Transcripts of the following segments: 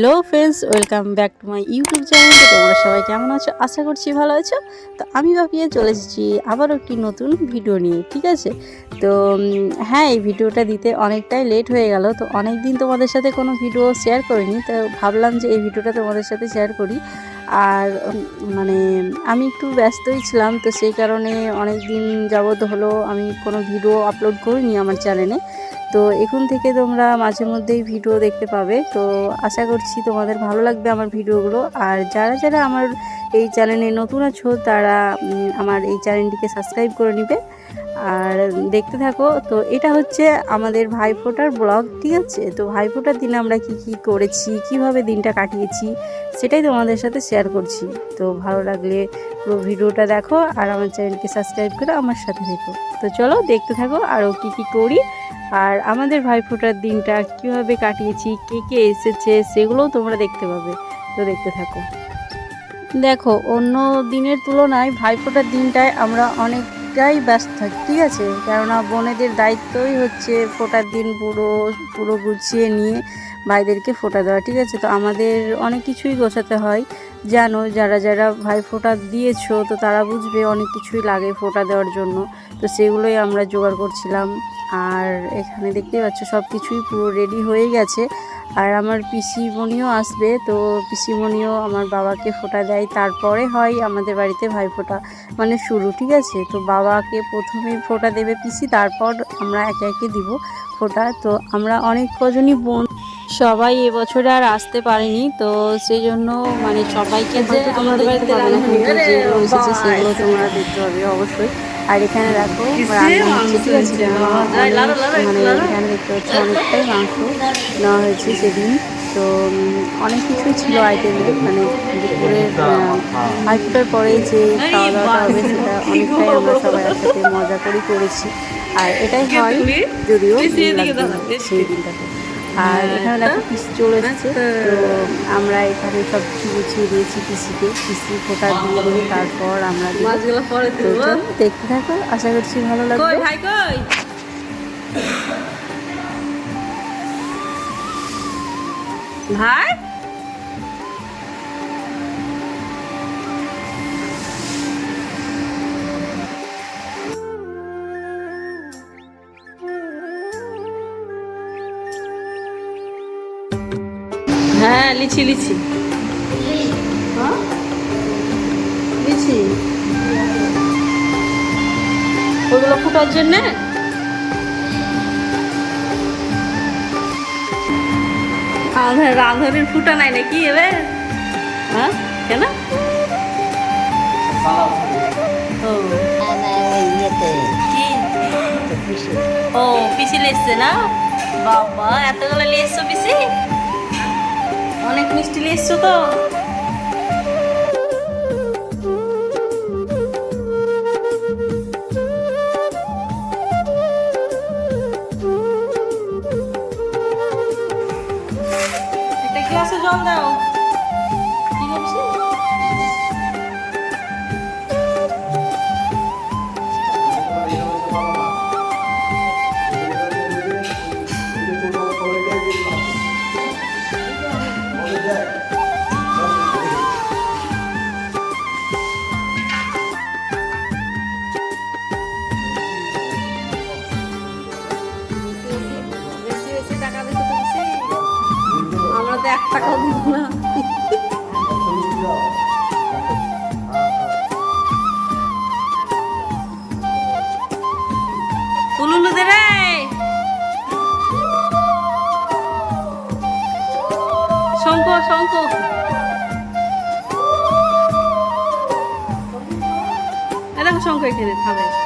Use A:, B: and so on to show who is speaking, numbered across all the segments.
A: Hello friends, welcome back to my YouTube channel. তো তোমরা সবাই কেমন আছো? আশা করছি ভালো আছো। তো আমি ভাবিয়ে চলে এসেছি আবারও একটি নতুন ভিডিও নিয়ে, ঠিক আছে? তো হ্যাঁ এই ভিডিওটা দিতে অনেকটাই লেট হয়ে গেল। তো অনেক দিন তোমাদের সাথে কোনো ভিডিও শেয়ার করিনি। তো ভাবলাম যে এই ভিডিওটা তোমাদের সাথে শেয়ার করি। আর মানে আমি একটু ব্যস্তই ছিলাম। তো সেই কারণে অনেক দিন যাবত হলো আমি কোনো ভিডিও আপলোড করিনি আমার চ্যানেলে তো এখন থেকে তোমরা মাঝে মধ্যেই ভিডিও দেখতে পাবে। তো আশা করছি তোমাদের ভালো লাগবে আমার ভিডিওগুলো। আর যারা যারা আমার এই চ্যানেলে নতুন আছো, তারা আমার এই চ্যানেলটিকে সাবস্ক্রাইব করে নিবে। আর দেখতে থাকো, তো এটা হচ্ছে আমাদের ভাইফোঁটার ব্লগ, ঠিক আছে? তো ভাইফোঁটার দিনে আমরা কি কি করেছি, কীভাবে দিনটা কাটিয়েছি, সেটাই তোমাদের সাথে শেয়ার করছি। তো ভালো লাগলে পুরো ভিডিওটা দেখো, আর আমার চ্যানেলকে সাবস্ক্রাইব করে আমার সাথে থেকো। তো চলো দেখতে থাকো আরও কি কি করি। আর আমাদের ভাইফোঁটার দিনটা কীভাবে কাটিয়েছি, কে কে এসেছে, সেগুলোও তোমরা দেখতে পাবে। তো দেখতে থাকো। দেখো, অন্য দিনের তুলনায় ভাইফোঁটার দিনটায় আমরা অনেকটাই ব্যস্ত থাকি, ঠিক আছে? কেননা বোনেদের দায়িত্বই হচ্ছে ফোটার দিন পুরো পুরো গুছিয়ে নিয়ে ভাইদেরকে ফোঁটা দেওয়া, ঠিক আছে? তো আমাদের অনেক কিছুই গোছাতে হয়। জানো, যারা যারা ভাই ফোঁটা দিয়েছ, তো তারা বুঝবে অনেক কিছুই লাগে ফোঁটা দেওয়ার জন্য। তো সেগুলোই আমরা জোগাড় করছিলাম। আর এখানে দেখতে পাচ্ছ সব কিছুই পুরো রেডি হয়ে গেছে। আর আমার পিসিমণিও আসবে তো পিসিমণিও আমার বাবাকে ফোঁটা দেয় তারপরে হয় আমাদের বাড়িতে ভাই ফোঁটা মানে শুরু ঠিক আছে? তো বাবাকে প্রথমে ফোঁটা দেবে পিসি তারপর আমরা একে একে দিব ফোঁটা। তো আমরা অনেক কজনই বোন। সবাই এবছরে আর আসতে পারেনি তো সেই জন্য মানে সবাইকে যে আমাদের বাড়িতে রান্না সেগুলো তোমরা দেখতে পাবে অবশ্যই। আর এখানে দেখো রান্না হচ্ছে মানে এখানে দেখতে পাচ্ছি অনেকটাই মাংস নেওয়া হয়েছে সেদিন। তো অনেক কিছুই ছিল আইটেমে মানে দুপুরে হাইফুটার পরে যে খাওয়া দাওয়াটা হবে সেটা অনেকটাই আমরা সবাই একসাথে মজা করে করেছি। আর এটাই হয় যদিও সেই দিনটাতে। আর এখানে দেখো পিসি চলে এসেছে। তো আমরা এখানে সব কিছু গুছিয়ে দিয়েছি পিসিকে। পিসি ফোটা দিয়ে তারপর আমরা দেখতে থাকো আশা করছি ভালো লাগবে।
B: ভাই? হ্যাঁ লিচি লিচি। হ্যাঁ? লিচি? ওগুলো ফুটার জন্য? আমাদের রাঁধুনির ফুটা নাই নাকি এবার? হ্যাঁ? কেন? ও। পিসি লেসছে না? বাবা এতগুলো লেসছো পিসি? অনেক মিষ্টি লেসছো তো? জল দাও। আমরা তো এক টাকাও দিব না। তুলুলু দে এখানে থামে।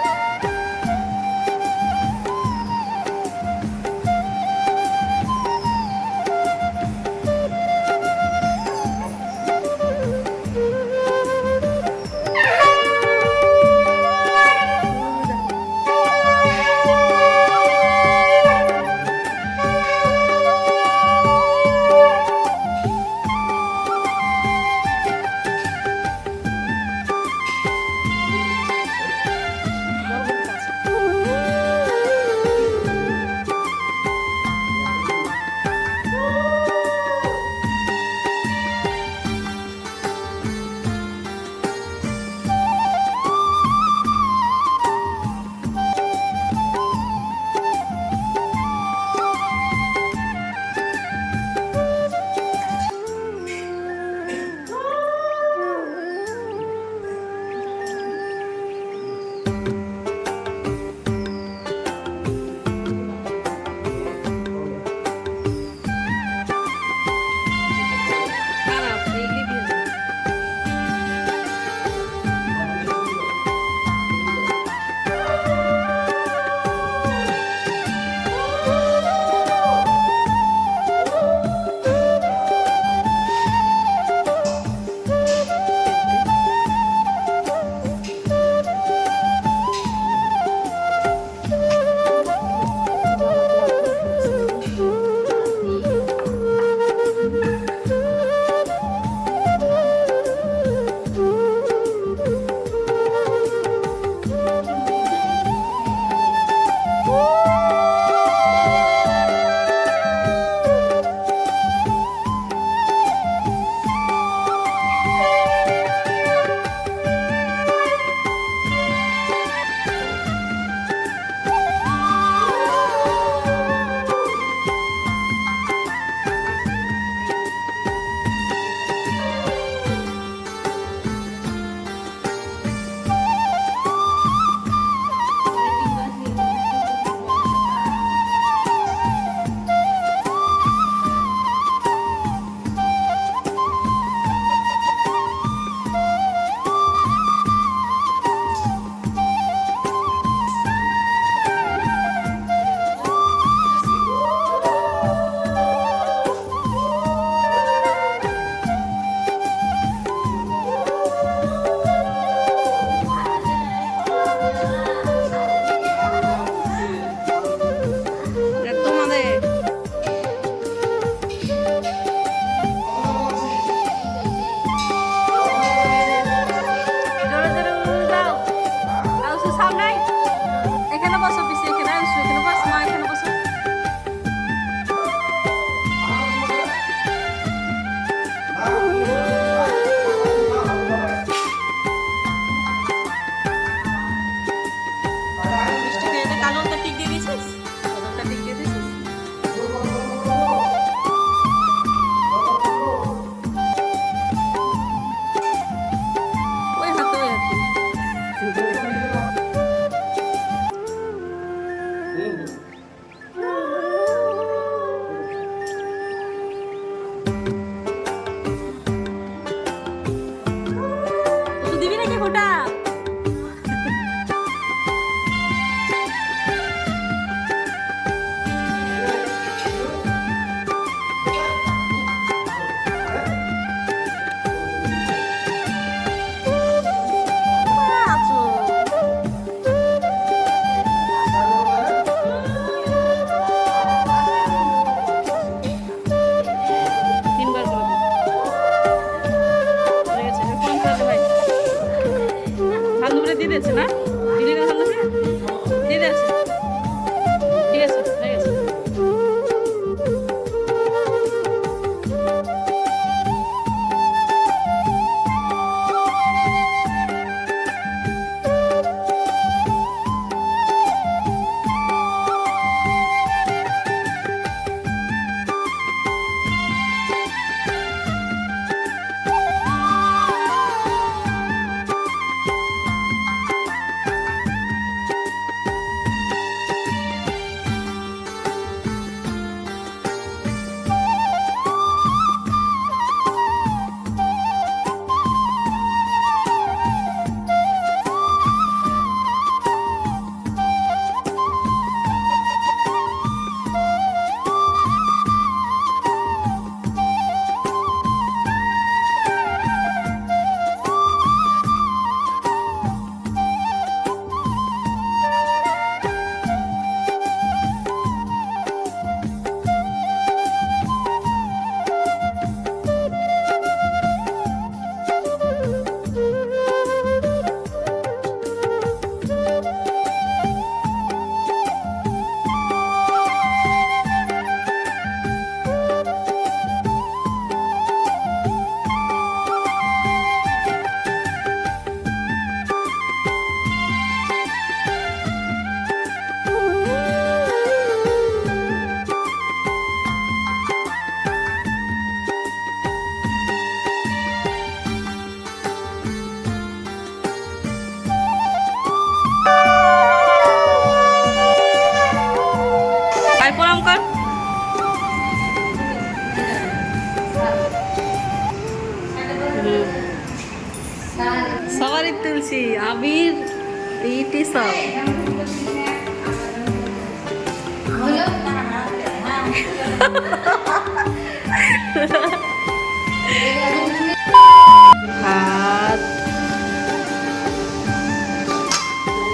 B: ভাত।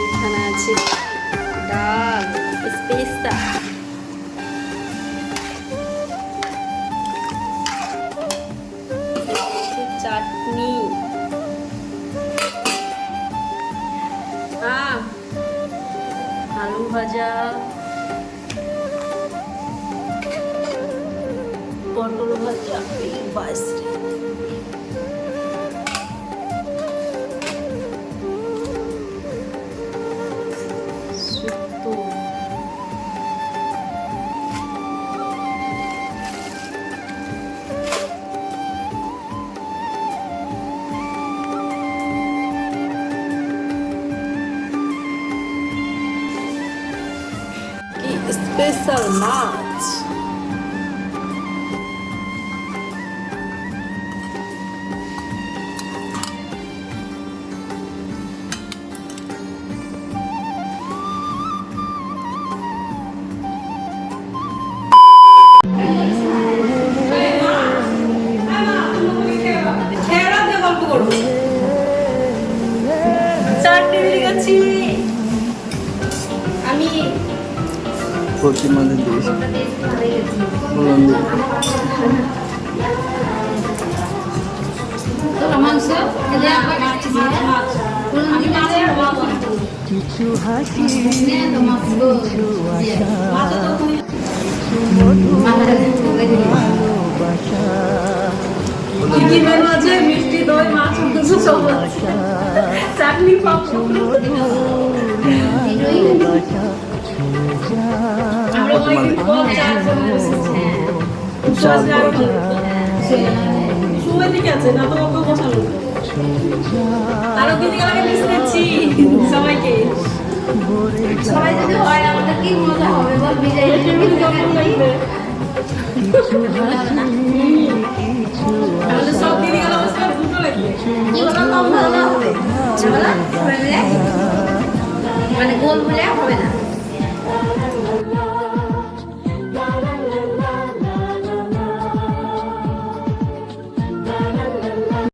B: এখানে আছে ডাল চাটনি। আম আলু ভাজা। পটল ভাজা এই স্পেশাল মাছ চাটনি দিয়ে
C: প্রতিমাদের বললাম কিছু হাসি কিছু আশা কিছু ভালোবাসা
B: মেনু মিষ্টি দই মাছ মাংস সব চাটনি পাপড় সবাইকে
D: সবাই যদি হয় আমাদের কি মজা হবে বল বিজয়
C: মানে গোল বলে হবে না।